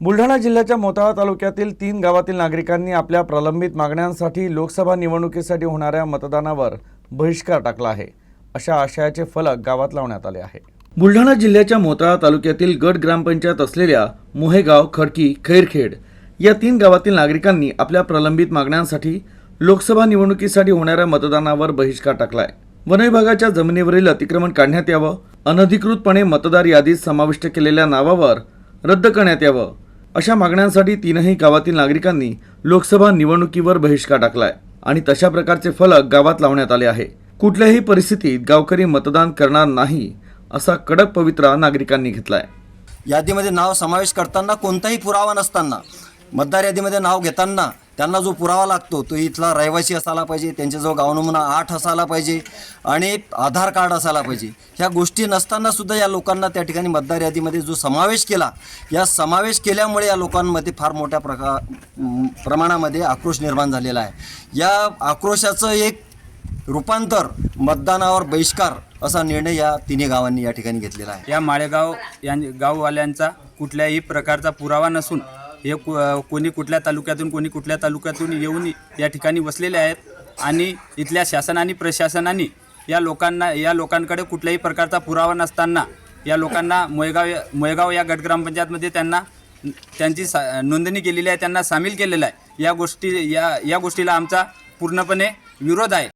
बुलढाणा जिल्ह्याच्या मोताळा तालुक्यातील तीन गावातील नागरिकांनी आपल्या प्रलंबित मागण्यांसाठी लोकसभा निवडणुकीसाठी होणाऱ्या मतदानावर बहिष्कार टाकला आहे. अशा आशयाचे फलक गावात लावण्यात आले आहे. बुलढाणा जिल्ह्याच्या मोताळा तालुक्यातील गट ग्रामपंचायत असलेल्या मोहेगाव खडकी खैरखेड या तीन गावातील नागरिकांनी आपल्या प्रलंबित मागण्यांसाठी लोकसभा निवडणुकीसाठी होणाऱ्या मतदानावर बहिष्कार टाकलाय. वन विभागाच्या जमिनीवरील अतिक्रमण काढण्यात यावं अनधिकृतपणे मतदार यादीत समाविष्ट केलेल्या नावावर रद्द करण्यात यावं अशा मागण्यांसाठी तीनही गावातील नागरिकांनी लोकसभा निवडणुकीवर बहिष्कार टाकलाय आणि तशा प्रकारचे फलक गावात लावण्यात आले आहे. कुठल्याही परिस्थितीत गावकरी मतदान करणार नाही असा कडक पवित्रा नागरिकांनी घेतलाय. यादीमध्ये नाव समावेश करताना कोणताही पुरावा नसताना मतदार यादीमध्ये नाव घेताना त्यांना जो पुरावा लागतो तो इथला रहिवासी असायला पाहिजे त्यांच्याजवळ गाव नमुना आठ असायला पाहिजे आणि आधार कार्ड असायला पाहिजे. ह्या गोष्टी नसताना सुद्धा या लोकांना त्या ठिकाणी मतदार यादीमध्ये जो समावेश केला या समावेश केल्यामुळे या लोकांमध्ये फार मोठ्या प्रका प्रमाणामध्ये आक्रोश निर्माण झालेला आहे. या आक्रोशाचं एक रूपांतर मतदानावर बहिष्कार असा निर्णय या तिन्ही गावांनी या ठिकाणी घेतलेला आहे. या माळेगाव या गाववाल्यांचा कुठल्याही प्रकारचा पुरावा नसून हे कोणी कुठल्या तालुक्यातून कोणी कुठल्या तालुक्यातून येऊन या ठिकाणी वसलेले आहेत आणि इथल्या शासनाने प्रशासनाने या लोकांना या लोकांकडे कुठल्याही प्रकारचा पुरावा नसताना या लोकांना मोयगाव या- मोयगाव या गट ग्रामपंचायतमध्ये त्यांना त्यांची सा नोंदणी केलेली आहे त्यांना सामील केलेलं आहे. या गोष्टी या या गोष्टीला आमचा पूर्णपणे विरोध आहे.